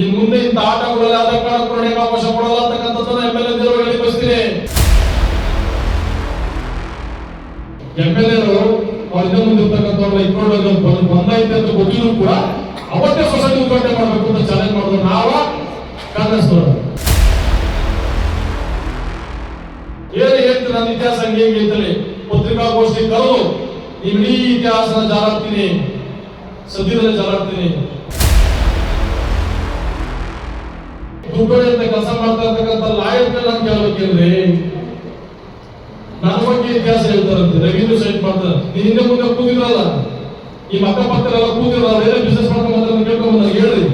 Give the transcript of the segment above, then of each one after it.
ಇನ್ ಮುಂದೆ ಇಂಥ ಆಟಗಳಲ್ಲಿ ಪೂರ್ಣಕ್ಕೆ ಅವಕಾಶ ಕೊಡಲ್ಲ ಅಂತಕ್ಕಂಥದ್ದನ್ನ ಎಂ ಎಲ್ ಎ ಹೇಳಿ ಬಯಸ್ತೀನಿ ಎಂ ಎಲ್ ಎರು ಮುಂದಿರ್ತಕ್ಕಂಥವ್ರನ್ನ ಇಟ್ಕೊಂಡು ಬಂದ್- ಬಂದೈತೆ ಅಂತ ಗೊತ್ತಿದ್ರು ಕೂಡ ಅವತ್ತೇ ಸೊಸೈಟಿ ಉದ್ಘಾಟನೆ ಮಾಡಬೇಕು ಅಂತ ಚಾಲೆಂಜ್ ಮಾಡಿದ್ರು. ನಾವ ಕಾಂಗ್ರೆಸ್ ಏನು ಹೇಳ್ತೀನಿ ನನ್ನ ಇತಿಹಾಸ ಹಂಗೆ ಹಿಂಗೆ ಅಂತೇಳಿ ಪತ್ರಿಕಾಗೋಷ್ಠಿ ಕರೆದು ನೀವು ಇಡೀ ಇತಿಹಾಸನ ಜಾರಾಗ್ತೀನಿ ಸದ್ಯದಲ್ಲೇ ಜಾಲಾಡ್ತೀನಿ ದುಡ್ಡೋಡಿ ಅಂತ ಕೆಲಸ ಮಾಡ್ತಾ ಇರ್ತಕ್ಕಂಥ ಲಾಯರ್ ನಾನು ಕೇಳ್ಬೇಕೇನ್ರಿ ನನ್ನ ಬಗ್ಗೆ ಇತಿಹಾಸ ಹೇಳ್ತಾರಂತೆ ರವೀಂದ್ರ ಸೈಟ್ ಮಾಡ್ತಾರೆ ನೀನು ಹಿಂದೆ ಮುಂದೆ ಕೂತಿರಲ್ಲ ಈ ಪಕ್ಕದಲ್ಲ ಕೂತಿರಲ್ಲ ಬೇರೆ ಬಿಸ್ನೆಸ್ ಮಾಡ್ಕೊಂಡು ಬಂದ್ರೆ ಕೇಳ್ಕೊಂಡ್ ಹೇಳ್ರಿ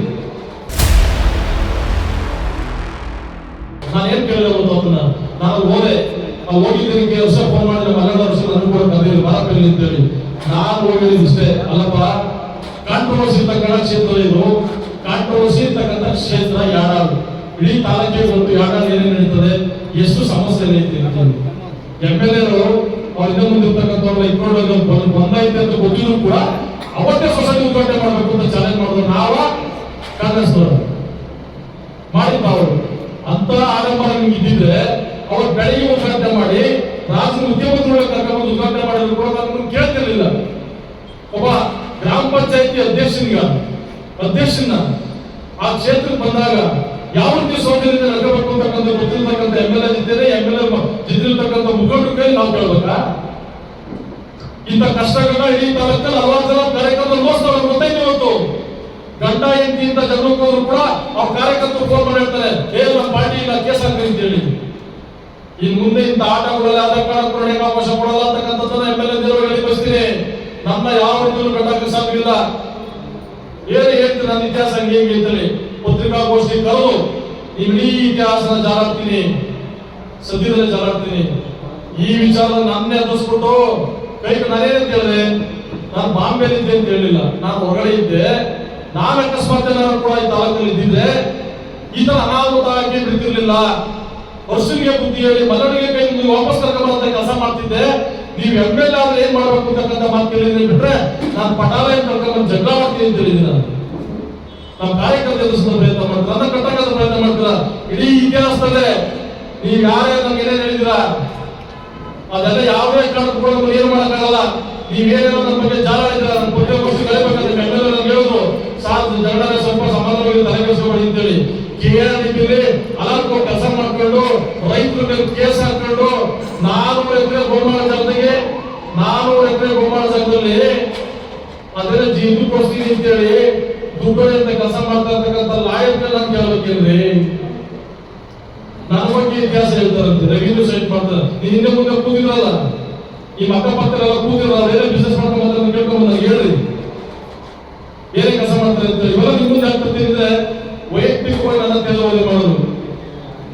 ನಾನು ಏನ್ ಕೇಳಿದೆ ಗೊತ್ತು ಅದನ್ನ ನಾನು ಹೋದೆ. ಆ ಹೋಗಿದ್ದೀನಿ ವರ್ಷ ಫೋನ್ ಮಾಡಿದ್ರೆ ಮಗನ ವರ್ಷ ನನಗೆ ಕೂಡ ಕರೆದಿಲ್ಲ ಬರಪಿಲ್ಲ ಅಂತೇಳಿ ನಾನು ಹೋಗಿದ್ದೀನಿ ಇಷ್ಟೇ, ಅಲ್ಲಪ್ಪ. ಕಾಂಟ್ರವರ್ಸಿ ಕಣ ಕ್ಷೇತ್ರ ಇದು. ಇಡೀ ತಾಲೂಕಿಗೆ ಗೊತ್ತು ಯಾವಾಗ ಏನೇನು ನಡೀತದೆ, ಎಷ್ಟು ಸಮಸ್ಯೆ ಐತಿ ಎಂ ಎಲ್ ಎರು ಹಿಂದೆ ಮುಂದೆ ಇರ್ತಕ್ಕಂಥವ್ರನ್ನ ಇಟ್ಕೊಂಡು ಬಂದ್- ಬಂದೈತೆ ಅಂತ ಗೊತ್ತಿದ್ರು ಕೂಡ ಅವತ್ತೇ ಸೊಸೈಟಿ ಉದ್ಘಾಟನೆ ಮಾಡಬೇಕು ಅಂತ ಚಾಲೆಂಜ್ ಮಾಡಿದ್ರು. ನಾವ ಕಾಂಗ್ರೆಸ್ ಮಾಡಿದ್ದ ಅವರು ಅಂತ ಆರಂಭ ನಿಮ್ಗೆ ಇದ್ದಿದ್ರೆ, ಅವ್ರು ಬೆಳಗ್ಗೆ ಉದ್ಘಾಟನೆ ಮಾಡಿ ರಾಜ್ಯ ಉದ್ಯಮದೊಳಗೆ ಕರ್ಕೊಂಡು ಉದ್ಘಾಟನೆ ಮಾಡಿದ್ರು ಕೂಡ ನಾನು ಕೇಳ್ತಿರ್ಲಿಲ್ಲ. ಒಬ್ಬ ಗ್ರಾಮ ಪಂಚಾಯತಿ ಅಧ್ಯಕ್ಷನಿಗ ಅಧ್ಯಕ್ಷನ ಆ ಕ್ಷೇತ್ರಕ್ಕೆ ಬಂದಾಗ ಯಾವ ರೀತಿ ಸೌಕರ್ಯದಿಂದ ನಡ್ಕೋಬೇಕು ಅಂತಕ್ಕಂಥ ಗೊತ್ತಿರ್ತಕ್ಕಂಥ ಎಂ ಎಲ್ ಎ ಇದ್ದೇನೆ ಎಂ ಎಲ್ ಎ ಜಿದ್ದಿರ್ತಕ್ಕಂಥ ಮುಖಂಡರ ಕೈ ನಾವು ಕೇಳ್ಬೇಕಾ? ಇಂಥ ಕಷ್ಟಗಳ ಇಡೀ ತಾಲೂಕಲ್ಲಿ ಹಲವಾರು ಜನ ಕಾರ್ಯಕ್ರಮ ನೋಡ್ತಾರೆ ಗೊತ್ತೈತೆ ಇವತ್ತು? ಗಂಡ, ಹೆಂಡತಿ ಅಂತ ಜನಕ್ಕೆ ಕೂಡ ಅವ್ರ ಕಾರ್ಯಕರ್ತರು ಫೋನ್ ಮಾಡಿ ಹೇಳ್ತಾರೆ ಏ ನಮ್ಮ ಪಾರ್ಟಿ ಇಲ್ಲ, ಕೇಸ್ ಹಾಕ್ರಿ ಅಂತ ಹೇಳಿ. ಇನ್ ಮುಂದೆ ಇಂಥ ಆಟಗಳಲ್ಲಿ ಕಾರ್ಡ್ ಪೂರ್ಣಕ್ಕೆ ಅವಕಾಶ ಕೊಡಲ್ಲ ಅಂತಕ್ಕಂಥದ್ದನ್ನ ಎಂ ಎಲ್ ಎ ಹೇಳಿ ಬಸ್ತೀನಿ ನಮ್ಮ ಯಾವ ರೀತಿಯಲ್ಲೂ ಕಟ್ಟಕ್ಕೆ ಸಾಧ್ಯವಿಲ್ಲ ಏನು ಹೇಳ್ತೀನಿ ನನ್ನ ಇತಿಹಾಸ ಹಂಗೆ, ಹಿಂಗೆ ಅಂತೇಳಿ ಪತ್ರಿಕಾಗೋಷ್ಠಿ ಕರೆದು ನೀವು ಇಡೀ ಇತಿಹಾಸನ ಜಾಲಾಡ್ತೀನಿ ಸದ್ಯದಲ್ಲಿ ಜಾಲಾಡ್ತೀನಿ ಈ ವಿಚಾರ ನನ್ನೇ ಎದುರಿಸ್ಬಿಟ್ಟು ಕೈ ನಾನೇನಂತ ಹೇಳಿದೆ? ನಾನು ಬಾಂಬೆಲಿ ಇದ್ದೆ ಅಂತ ಹೇಳಿಲ್ಲ. ನಾನು ಹೊರಗಡೆ ಇದ್ದೆ. ನಾನು ಅಕಸ್ಮಾತ್ ಏನಾದ್ರು ಕೂಡ ಈ ತಾಲೂಕಲ್ಲಿ ಇದ್ದಿದ್ರೆ ಈ ತರ ಅನಾಹುತ ಆಗಿ ಬಿಡ್ತಿರ್ಲಿಲ್ಲ. ವರ್ಷನಿಗೆ ಬುದ್ಧಿ ಹೇಳಿ ಮಲಗಳಿಗೆ ಕೈ ನೀವು ವಾಪಸ್ ಕರ್ಕೊಂಬಂತ ಕೆಲಸ ಮಾಡ್ತಿದ್ದೆ. ನೀವು ಎಂ ಎಲ್ ಆದ್ರೆ ಏನ್ ಮಾಡ್ಬೇಕು ಅಂತಕ್ಕಂಥ ಮಾತು ಕೇಳಿದ್ರೆ ಬಿಟ್ರೆ ನಾನು ಪಟಾಲಯ ಕರ್ಕೊಂಡ್ಬಂದು ಜಗಳ ಮಾಡ್ತೀನಿ ಅಂತ ಹೇಳಿದ್ದೀನಿ ನಾನು. ನಮ್ಮ ಕಾರ್ಯಕರ್ತ ಎದುರಿಸೋ ಪ್ರಯತ್ನ ಮಾಡ್ತಾರೆ, ನನ್ನ ಕಟ್ಟಕದ ಪ್ರಯತ್ನ ಮಾಡ್ತೀರ. ಇಡೀ ಇತಿಹಾಸದಲ್ಲೇ ನೀವು ಯಾರೇ ನಮ್ಗೆ ಏನೇನು ಹೇಳಿದಿರಾ ಅದೆಲ್ಲ ಯಾವುದೇ ಕಾರಣಕ್ಕೂ ಕೂಡ ಏನು ಮಾಡೋಕ್ಕಾಗಲ್ಲ. ನೀವೇನೇನೋ ನಮ್ಮ ಬಗ್ಗೆ ಜಾಲ ಹೇಳಿದ್ರ ನಮ್ಮ ಬಗ್ಗೆ ವರ್ಷ ಕಳಿಬೇಕಂತ ಬೆಂಗಳೂರಲ್ಲಿ ಹೇಳಿದ್ರು ಸಾಕು ಜಗಳ ಸ್ವಲ್ಪ ಸಮಾಧಾನವಾಗಿ ತಲೆ ಕೆಡಿಸ್ಕೊಬೇಡಿ ಅಂತೇಳಿ. ಕೇಳಿ ಹಲವು ಕೆಲಸ ಮಾಡ್ಕೊಂಡು ರೈತರ ಮೇಲೆ ಕೇಸ್ ಹಾಕೊಂಡು ನಾನೂರು ಎಕರೆ ಗೋಮಾಳ ಜಾಗದಾಗೆ ನಾನೂರು ಎಕರೆ ಗೋಮಾಳ ಜಾಗದಲ್ಲಿ ಅದನ್ನ ಜೀವ ಕೊಡ್ತೀನಿ ಅಂತೇಳಿ ದುಡ್ಡು ಅಂತ ಕೆಲಸ ಮಾಡ್ತಾ ಇರ್ತಕ್ಕಂಥ ಲಾಯರ್ಗಳು ನಾನು ಕೇಳ್ಬೇಕೇನ್ರಿ ನನ್ನ ಬಗ್ಗೆ ಇತಿಹಾಸ ಹೇಳ್ತಾರಂತೆ ರವೀಂದ್ರ ಸೈಟ್ ಮಾಡ್ತಾರೆ ನೀನ್ ಹಿಂದೆ ಮುಂದೆ ಕೂತಿರಲ್ಲ ಈ ಮಕ್ಕ ಪಕ್ಕದಲ್ಲ ಕೂತಿರಲ್ಲ ಬೇರೆ ಬಿಸ್ನೆಸ್ ಮಾಡ್ಕೊಂಡು ಬಂದ್ರೆ ಕೇಳ್ಕೊಂಡ್ ಬಂದಾಗ ಹೇಳ್ರಿ ಬೇರೆ ಕೆಲಸ ಮಾಡ್ತಾರೆ ಅಂತ ಇವೆಲ್ಲ ನಿಮ್ಮ ಮುಂದೆ ಆಗ್ತಿದ್ರೆ ವೈಯಕ್ತಿಕವಾಗಿ ನನ್ನ ತೇಜೋವಧೆ ಮಾಡೋದು.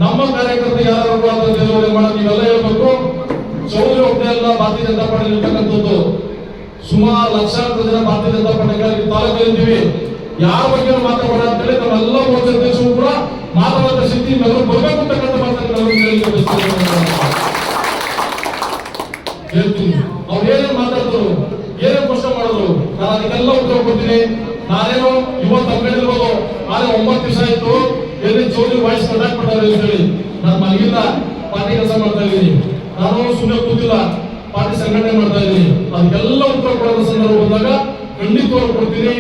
ನಮ್ಮ ಕಾರ್ಯಕರ್ತ ಯಾರು ಅಂತ ತೇಜೋವಧೆ ಮಾಡೋದು. ನೀವೆಲ್ಲ ಹೇಳ್ಬೇಕು ಚೌಧರಿ ಒಬ್ಬನೇ ಅಲ್ಲ ಭಾರತೀಯ ಜನತಾ ಪಾರ್ಟಿ ಇರ್ತಕ್ಕಂಥದ್ದು. ಸುಮಾರು ಲಕ್ಷಾಂತರ ಜನ ಭಾರತೀಯ ಜನತಾ ಪಾರ್ಟಿ ತಾಲೂಕಲ್ಲಿ ಇದ್ದೀವಿ. ಯಾರ ಬಗ್ಗೆ ಮಾತಾಡೋಣ ಅಂತೇಳಿ ನಮ್ಮೆಲ್ಲ ಮೋರ್ಚಾ ಅಧ್ಯಕ್ಷರು ಕೂಡ ಮಾತಾಡುವಂತ ಶಕ್ತಿ ನಾವೆಲ್ಲರೂ ಬರಬೇಕು ಅಂತಕ್ಕಂಥ ಮಾತನ್ನು. ಹೇಳ್ತೀನಿ ಅವ್ರು ಏನೇನು ಮಾತಾಡಿದ್ರು, ಏನೇನು ಪ್ರಶ್ನೆ ಮಾಡಿದ್ರು, ನಾನು ಅದಕ್ಕೆಲ್ಲ ಉತ್ತರ ಕೊಡ್ತೀನಿ. ನಾನೇನೋ ಇವತ್ತು ಹಂಗಿರ್ಬೋದು ಆದ್ರೆ ಒಂಬತ್ತು ದಿವಸ ಆಯ್ತು, ಎಲ್ಲಿ ಚೌಧರಿ ವಾಯ್ಸ್ ಕಂಡಕ್ಟ್ ಅಂತ ಹೇಳಿ. ನಾನು ಮಲಗಿಲ್ಲ, ಪಾರ್ಟಿ ಕೆಲಸ ಮಾಡ್ತಾ ಇದ್ದೀನಿ. ನಾನು ಸುಮ್ಮನೆ ಕೂತಿಲ್ಲ, ಪಾರ್ಟಿ ಸಂಘಟನೆ ಮಾಡ್ತಾ ಇದ್ದೀನಿ. ಅದಕ್ಕೆಲ್ಲ ಉತ್ತರ ಕೊಡೋದ ಸಂದರ್ಭ ಬಂದಾಗ ಖಂಡಿತವಾಗಿ ಕೊಡ್ತೀನಿ.